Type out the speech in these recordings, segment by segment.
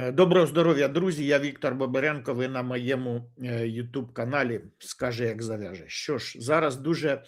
Е, Доброго здоров'я, друзі. Я Віктор Боберенко. Ви на моєму youtube каналі Скаже, як зав'яже. Що ж, зараз дуже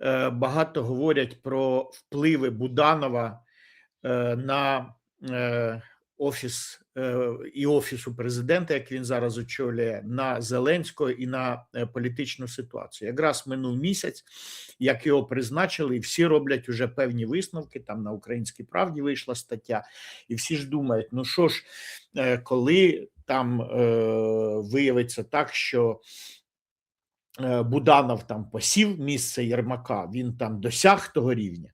е, багато говорять про впливи Буданова е, на е, офіс е, і офісу президента, як він зараз очолює, на Зеленського і на е, політичну ситуацію. Якраз минув місяць, як його призначили, і всі роблять уже певні висновки. Там на українській правді вийшла стаття, і всі ж думають: ну що ж, е, коли там е, виявиться так, що е, Буданов там посів місце Єрмака, він там досяг того рівня.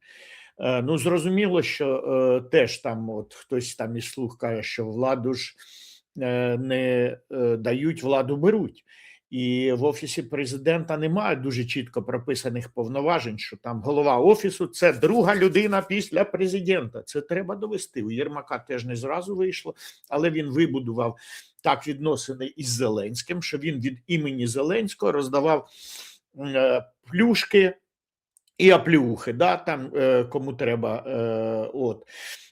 Е, Ну, зрозуміло, що е, теж там, от хтось там із слух каже, що владу ж е, не дають, владу беруть. І в офісі президента немає дуже чітко прописаних повноважень, що там голова офісу це друга людина після президента. Це треба довести. У Єрмака теж не зразу вийшло, але він вибудував так відносини із Зеленським, що він від імені Зеленського роздавав плюшки і оплюхи, да, там е, кому треба. Е, от.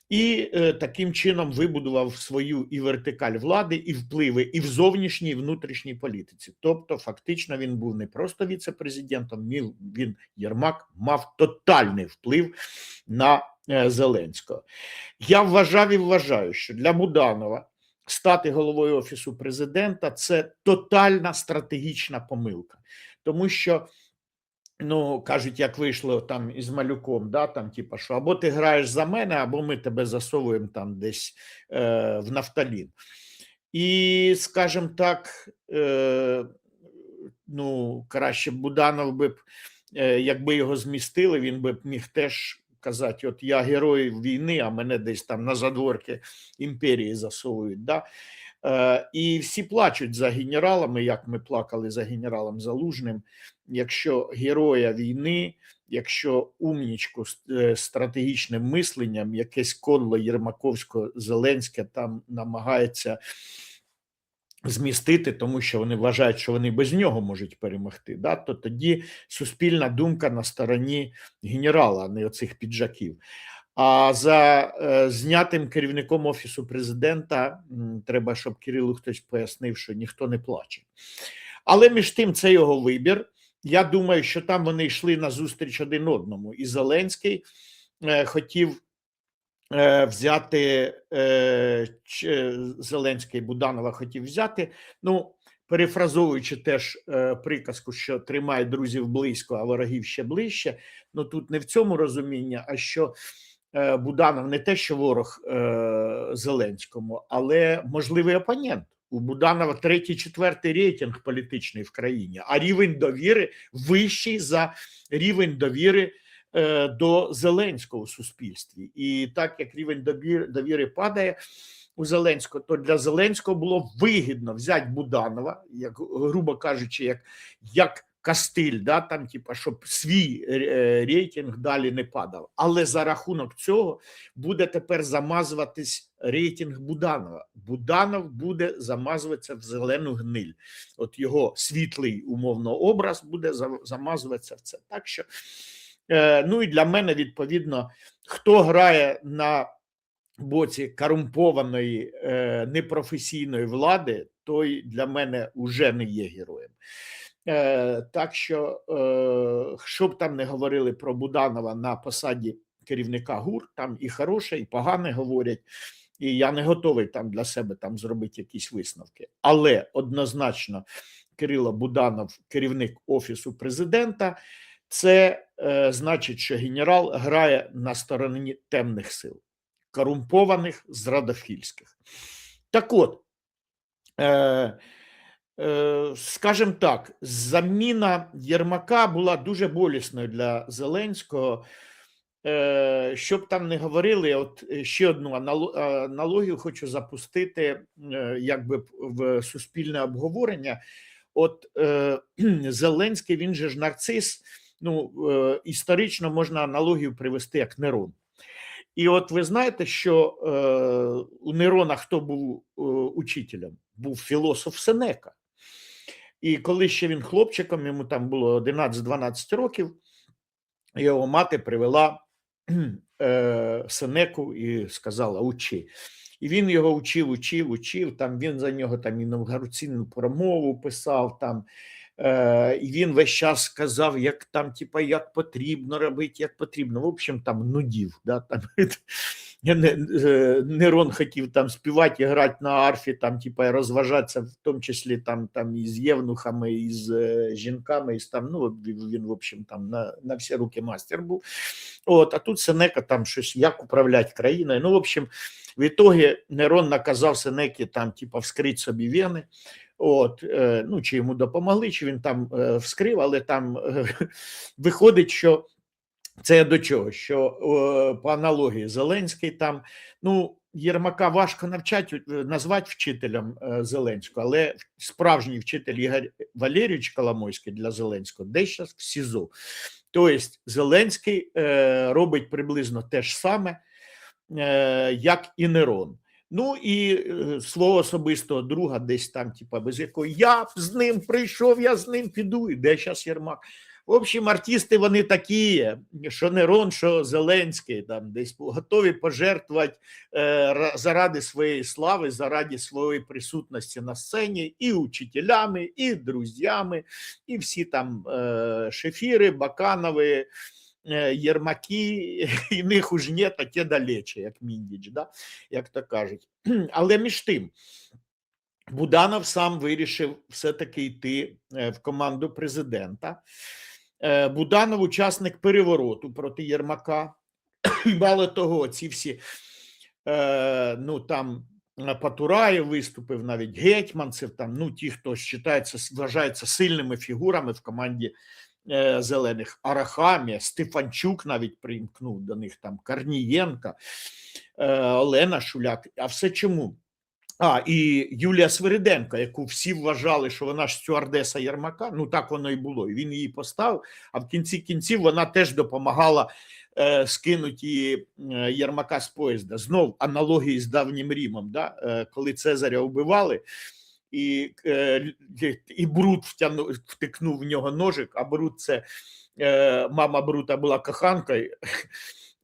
І е, таким чином вибудував свою і вертикаль влади, і впливи і в зовнішній, і внутрішній політиці. Тобто, фактично, він був не просто віце-президентом, він, Єрмак мав тотальний вплив на Зеленського. Я вважав і вважаю, що для Буданова стати головою офісу президента це тотальна стратегічна помилка, тому що. Ну, кажуть, як вийшло там із малюком, да, там, типа, що або ти граєш за мене, або ми тебе засовуємо там десь е, в нафталін. І, скажімо так, е, ну, краще Буданов би б, е, якби його змістили, він би міг теж казати: от я герой війни, а мене десь там на задворки імперії засовують. Да? Е, і всі плачуть за генералами, як ми плакали за генералом Залужним. Якщо героя війни, якщо умнічку з е, стратегічним мисленням, якесь коло Єрмаковського Зеленське там намагається змістити, тому що вони вважають, що вони без нього можуть перемогти, да, то тоді суспільна думка на стороні генерала, а не оцих піджаків. А за е, знятим керівником офісу президента треба, щоб Кирилу хтось пояснив, що ніхто не плаче. Але між тим це його вибір. Я думаю, що там вони йшли на зустріч один одному. І Зеленський е, хотів е, взяти е, Зеленський Буданова хотів взяти. Ну, перефразовуючи теж приказку, що тримає друзів близько, а ворогів ще ближче. Ну тут не в цьому розумінні, а що. Буданов не те, що ворог Зеленському, але можливий опонент. У Буданова третій, четвертий рейтинг політичний в країні, а рівень довіри вищий за рівень довіри е, до Зеленського у суспільстві. І так як рівень довіри падає у Зеленського, то для Зеленського було вигідно взяти Буданова, як грубо кажучи, як, як Кастиль, да, там, типа, щоб свій е, рейтинг далі не падав. Але за рахунок цього буде тепер замазуватись рейтинг Буданова. Буданов буде замазуватися в зелену гниль. От його світлий умовно образ буде замазуватися в це. Так що, е, ну і для мене, відповідно, хто грає на боці корумпованої е, непрофесійної влади, той для мене вже не є героєм. Е, Так що, е, що б там не говорили про Буданова на посаді керівника ГУР, там і хороше, і погане говорять, і я не готовий там для себе там зробити якісь висновки. Але однозначно, Кирило Буданов, керівник офісу президента, це е, значить, що генерал грає на стороні темних сил, корумпованих зрадофільських. Так от. Е, скажімо так, заміна Єрмака була дуже болісною для Зеленського. Е, Щоб там не говорили, от ще одну аналогію хочу запустити, е, якби в суспільне обговорення. От е, Зеленський, він же ж нарцис. Ну, е, історично можна аналогію привести як Нерон. І от ви знаєте, що е, у Нерона хто був е, учителем? Був філософ Сенека. І коли ще він хлопчиком, йому там було 11-12 років, його мати привела е, Сенеку і сказала: Учи. І він його учив, учив, учив. Там він за нього там інавгураційну промову писав там. Е, і він весь час сказав, як там, типа, як потрібно робити, як потрібно. В общем, там нудів. Да, там, Нерон хотів там співати і грати на арфі, там, типа, розважатися, в тому числі там, там і з євнухами, і з е, жінками, і з там, ну, він, в общем, там на, на всі руки мастер був. От, а тут Сенека там щось, як управляти країною. Ну, в общем, в ітогі Нерон наказав Сенекі там, типа, вскрити собі вени. От, е, ну, чи йому допомогли, чи він там е, вскрив, але там е, виходить, що це я до чого? Що по аналогії Зеленський там, ну, Єрмака важко навчати, е, назвати вчителем е, Зеленського, але справжній вчитель Ігор Валерійович Коломойський для Зеленського десь зараз в СІЗО. Тобто Зеленський е, робить приблизно те ж саме, як і Нерон. Ну і свого особистого друга, десь там, типа, без якого я з ним прийшов, я з ним піду. І де зараз Єрмак? В общем, артисти вони такі, що Нерон, що Зеленський, там десь готові пожертвувати е, заради своєї слави, заради своєї присутності на сцені, і учителями, і друзями, і всі там е, шефіри, Баканови, е, Єрмаки, і них уж нет, а те далече, як Міндіч, да? як то кажуть. Але між тим, Буданов сам вирішив все-таки йти е, в команду президента. Е, Буданов учасник перевороту проти Єрмака. Мало того, ці всі е, ну там е, Патураєв виступив, навіть Гетьманцев, там, ну ті, хто вважається, вважається сильними фігурами в команді зелених. Арахамія, Стефанчук навіть примкнув до них, там Корнієнка, Олена Шуляк. А все чому? А, і Юлія Свириденко, яку всі вважали, що вона ж стюардеса Єрмака, ну так воно і було. Він її поставив, а в кінці кінців вона теж допомагала е, скинути е, Єрмака з поїзда. Знов аналогії з давнім Римом, да? е, коли Цезаря вбивали, і, е, і Брут втягнув, втикнув в нього ножик, а Брут це е, мама Брута була коханкою.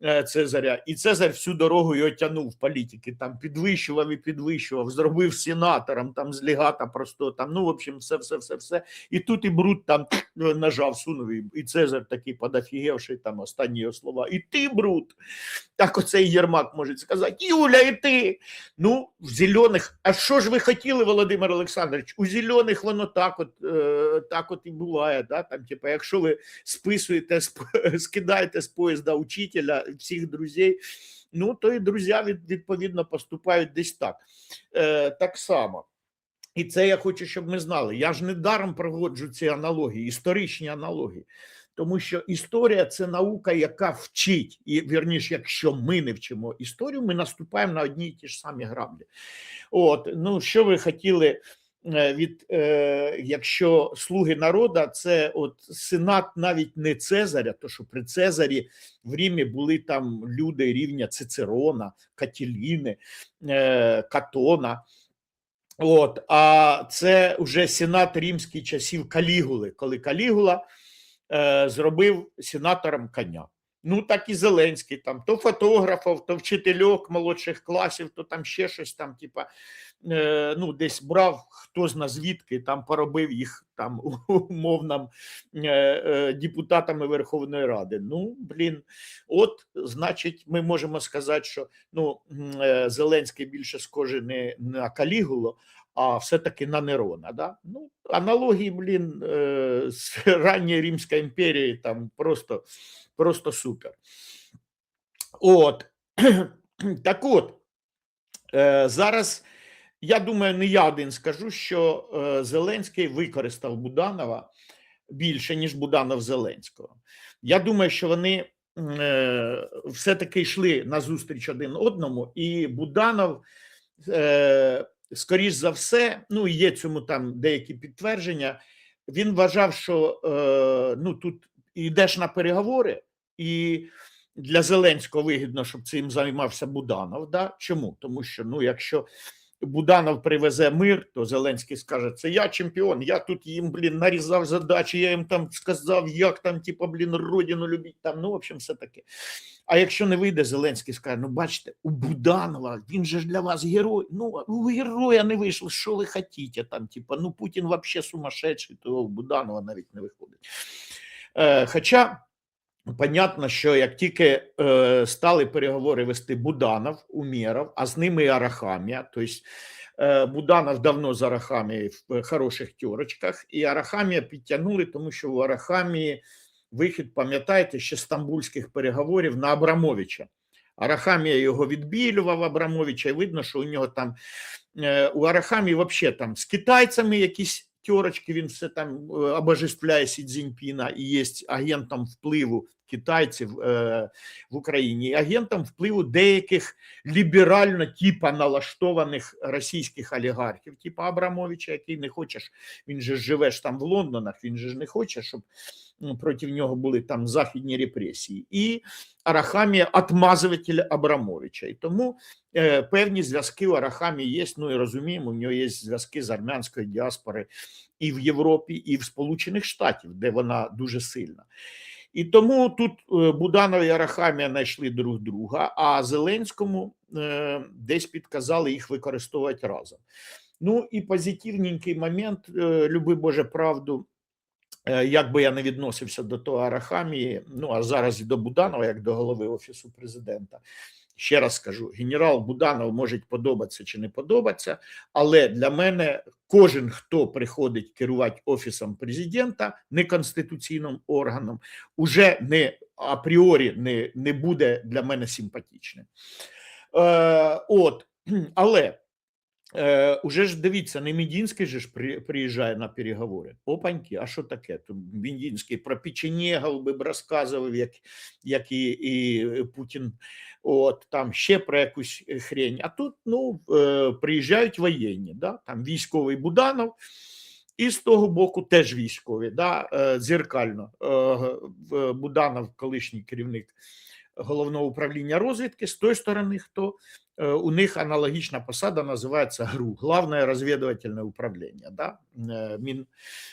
Е, Цезаря, і Цезарь всю дорогу його тягнув політики, там підвищував і підвищував, зробив сенатором, там з легата просто там, ну, в общем, все, все, все, все. І тут і Брут там нажав, сунув, і- Цезар такий подофігевший, там останні його слова. І ти, Брут, так оцей Єрмак може сказати, Юля, і ти. Ну, в зелених, а що ж ви хотіли, Володимир Олександрович? У зелених воно так от, е, так от і буває, да? там, типу, якщо ви списуєте, сп- скидаєте з поїзда учителя, всіх друзей, ну то і друзі від, відповідно поступають десь так. Е, так само. І це я хочу, щоб ми знали. Я ж не даром проводжу ці аналогії, історичні аналогії. Тому що історія це наука, яка вчить, і вірніше, якщо ми не вчимо історію, ми наступаємо на одні й ті ж самі граблі. От, ну що ви хотіли від е, якщо слуги народа, це от сенат навіть не Цезаря, то що при Цезарі в Римі були там люди рівня Цицерона, Катіліни, е, Катона. От, а це вже сенат римських часів Калігули, коли Калігула е, зробив сенатором коня. Ну, так і Зеленський, там то фотографів, то вчительок молодших класів, то там ще щось там, типа, е, ну, десь брав хто зна звідки, там поробив їх там умовним е, е, депутатами Верховної Ради. Ну, блін, от, значить, ми можемо сказати, що ну, Зеленський більше схожий не на Калігулу, а все-таки на Нерона. Да? Ну, аналогії, блін, з ранньої Римської імперії там просто, просто супер. От. Так от, е, зараз я думаю, не я один скажу, що е, Зеленський використав Буданова більше, ніж Буданов Зеленського. Я думаю, що вони е, все-таки йшли на зустріч один одному, і Буданов, скоріш за все, ну є цьому там деякі підтвердження. Він вважав, що ну тут йдеш на переговори, і для Зеленського вигідно, щоб цим займався Буданов. Да? Чому? Тому що ну, якщо Буданов привезе мир, то Зеленський скаже: це я чемпіон, я тут їм, блін, нарізав задачі, я їм там сказав, як там, типу, блін, родину любіть. Там, ну, в общем, все таке. А якщо не вийде, Зеленський скаже: ну бачите, у Буданова він же ж для вас герой. Ну, у героя не вийшло, що ви хотіте там, типа, ну Путін взагалі сумасшедший, то у Буданова навіть не виходить. Е, Хоча понятно, що як тільки е, стали переговори вести Буданов, Умєров, а з ними і Арахамія, тобто е, Буданов давно з Арахамією в хороших тьорочках, і Арахамія підтягнули, тому що у Арахамії вихід, пам'ятаєте, ще стамбульських переговорів на Абрамовича. Арахамія його відбілював Абрамовича, і видно, що у нього там е, у Арахамії взагалі там з китайцями якісь тьорочки, він все там е, обожествляє Сі Цзіньпіна і є агентом впливу китайців е, в Україні, агентом впливу деяких ліберально типа налаштованих російських олігархів, типа Абрамовича, який не хоче, ж- він же живе ж там в Лондонах, він же ж не хоче, щоб ну, проти нього були там західні репресії. І Арахамія отмазуватель Абрамовича. І тому е, певні зв'язки у Арахамії є. Ну і розуміємо, у нього є зв'язки з армянською діаспори і в Європі, і в Сполучених Штатів, де вона дуже сильна. І тому тут е, Буданов і Арахамія знайшли друг друга, а Зеленському е, десь підказали їх використовувати разом. Ну і позитивненький момент, е, люби Боже правду, як би я не відносився до того Арахамії, ну а зараз і до Буданова, як до голови Офісу президента. Ще раз скажу: генерал Буданов може подобатися чи не подобатися, але для мене кожен, хто приходить керувати офісом президента, неконституційним органом, уже не апріорі не, не буде для мене симпатичним. Е, от, але Е, уже ж дивіться, не Мідінський же ж при, приїжджає на переговори. Опаньки, а що таке? То Мідінський про печенєгов би б розказував, як, як і, і Путін, от там ще про якусь хрень. А тут ну, е, приїжджають воєнні, да? там військовий Буданов. І з того боку теж військові, да, е, дзеркально. Е, Буданов, колишній керівник головного управління розвідки, з тої сторони, хто е, у них аналогічна посада називається ГРУ, Главне розвідувальне управління, да? е, Мін,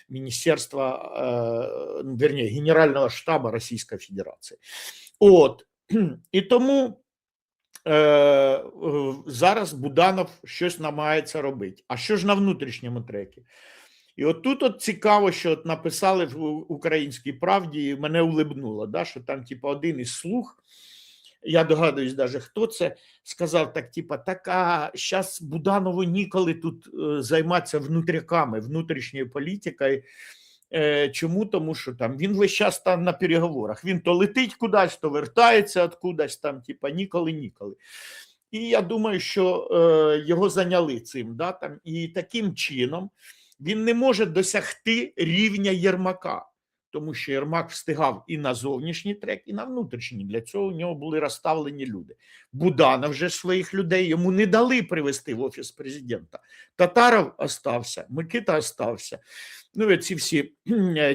Міністерства, е, верні, Генерального штабу Російської Федерації. От, і тому е, зараз Буданов щось намагається робити. А що ж на внутрішньому трекі? І от тут от цікаво, що от написали в українській правді, і мене улибнуло, да, що там, типу, один із слуг, я догадуюсь, даже хто це, сказав так: типа, так, а зараз Буданову ніколи тут е, займатися внутряками, внутрішньою політикою. Е, Чому? Тому що там він весь час там на переговорах. Він то летить кудись, то вертається откудись, там, типа, ніколи, ніколи. І я думаю, що е, його зайняли цим. Да, там, і таким чином він не може досягти рівня Єрмака, тому що Єрмак встигав і на зовнішній трек, і на внутрішній. Для цього у нього були розставлені люди. Буданов вже своїх людей йому не дали привести в офіс президента. Татаров остався, Микита остався. Ну, ці всі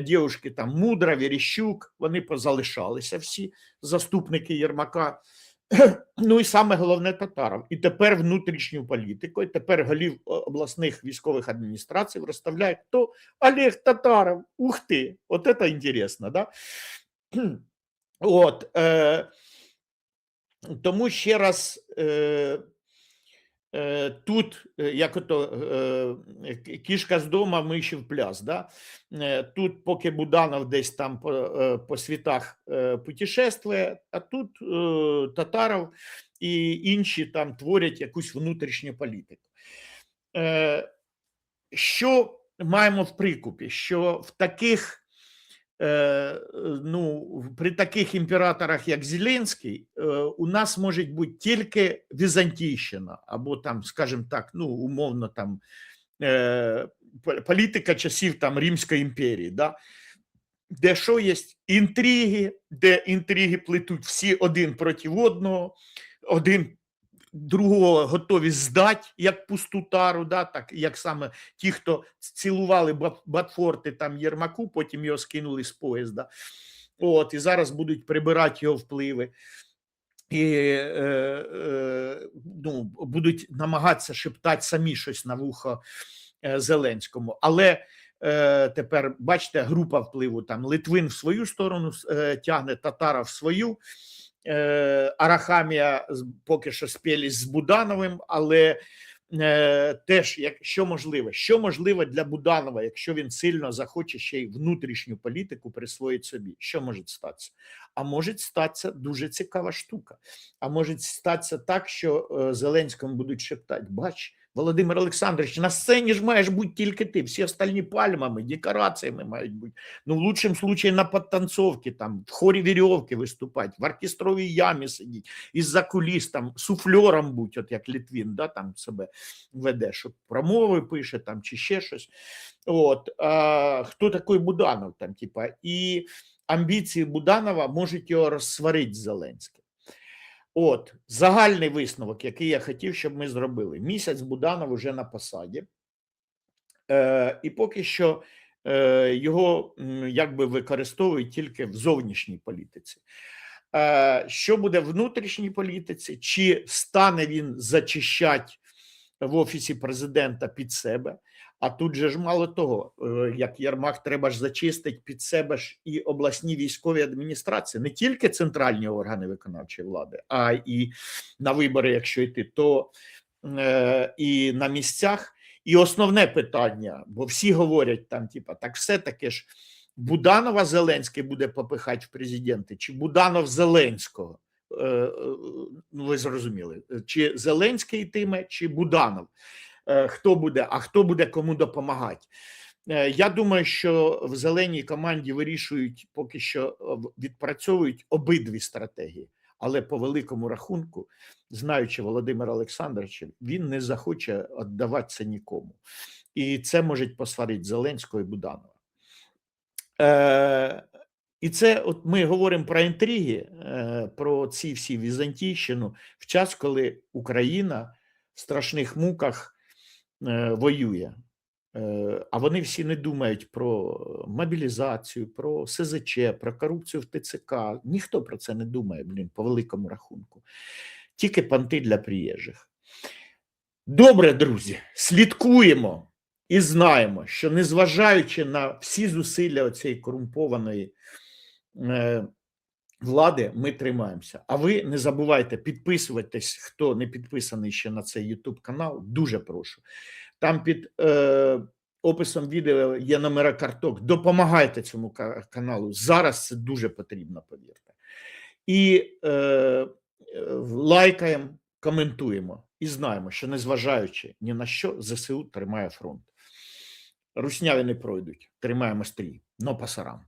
дівчатки, там Мудра, Верещук, вони позалишалися всі заступники Єрмака. Ну і саме головне Татаров. І тепер внутрішню політику, і тепер голів обласних військових адміністрацій розставляє хто Олег Татаров. Ух ти! От це інтересно, да? От, е, тому ще раз е, е, тут, е, як ото е, кішка з дома, миші в пляс. Да? Е, Тут, поки Буданов десь там по, е, по світах е, путешествує, а тут е, Татаров і інші там творять якусь внутрішню політику. Е, Що маємо в прикупі? Що в таких е, ну, при таких імператорах, як Зеленський, е, у нас може бути тільки Візантійщина, або там, скажімо так, ну, умовно там політика часів там Римської імперії, да? де що є інтриги, де інтриги плетуть всі один проти одного, один другого готові здати, як пусту тару, да, так, як саме ті, хто цілували Батфорти там Єрмаку, потім його скинули з поїзда. От, і зараз будуть прибирати його впливи. І е, е, ну, будуть намагатися шептати самі щось на вухо е, Зеленському. Але е, тепер, бачите, група впливу там Литвин в свою сторону е, тягне, Татара в свою. Е, Арахамія поки що спілись з Будановим, але е, теж що можливе, що можливе для Буданова, якщо він сильно захоче ще й внутрішню політику присвоїть собі, що може статися? А може статися дуже цікава штука. А може статися так, що е, Зеленському будуть шептати: бач, Володимир Олександрович, на сцені ж маєш бути тільки ти, всі остальні пальмами, декораціями мають бути. Ну, в лучшем случае на подтанцовке, там, в хорі вірьовки виступати, в оркестровій ямі сидіть, із-за куліс, там, суфльором будь, от як Літвін, да, там себе веде, що промови пише там, чи ще щось. От, а, хто такий Буданов там, типа, і амбіції Буданова можуть його розсварити з Зеленським. От, загальний висновок, який я хотів, щоб ми зробили. Місяць Буданов уже на посаді, е, і поки що е, його якби використовують тільки в зовнішній політиці. Е, що буде в внутрішній політиці? Чи стане він зачищати в офісі президента під себе? А тут же ж мало того, е, як Єрмак, треба ж зачистити під себе ж і обласні військові адміністрації, не тільки центральні органи виконавчої влади, а і на вибори, якщо йти, то е, і на місцях. І основне питання, бо всі говорять там, типа, так все-таки ж Буданова Зеленський буде попихати в президенти, чи Буданов Зеленського? Е, Ну, ви зрозуміли, чи Зеленський йтиме, чи Буданов. Е, Хто буде, а хто буде кому допомагати? Е, Я думаю, що в зеленій команді вирішують поки що е, відпрацьовують обидві стратегії, але по великому рахунку, знаючи Володимира Олександровича, він не захоче віддавати це нікому. І це може посварити Зеленського і Буданова. Е, і це от ми говоримо про інтриги, про ці всі Візантійщину в час, коли Україна в страшних муках воює. Е, А вони всі не думають про мобілізацію, про СЗЧ, про корупцію в ТЦК. Ніхто про це не думає, блін, по великому рахунку. Тільки панти для приїжджих. Добре, друзі, слідкуємо і знаємо, що незважаючи на всі зусилля цієї корумпованої е, влади, ми тримаємося. А ви не забувайте підписуватись, хто не підписаний ще на цей YouTube канал. Дуже прошу. Там під е, описом відео є номера карток. Допомагайте цьому каналу. Зараз це дуже потрібно, повірте. І е, лайкаємо, коментуємо і знаємо, що незважаючи ні на що, ЗСУ тримає фронт. Русняві не пройдуть. Тримаємо стрій. Но пасарам.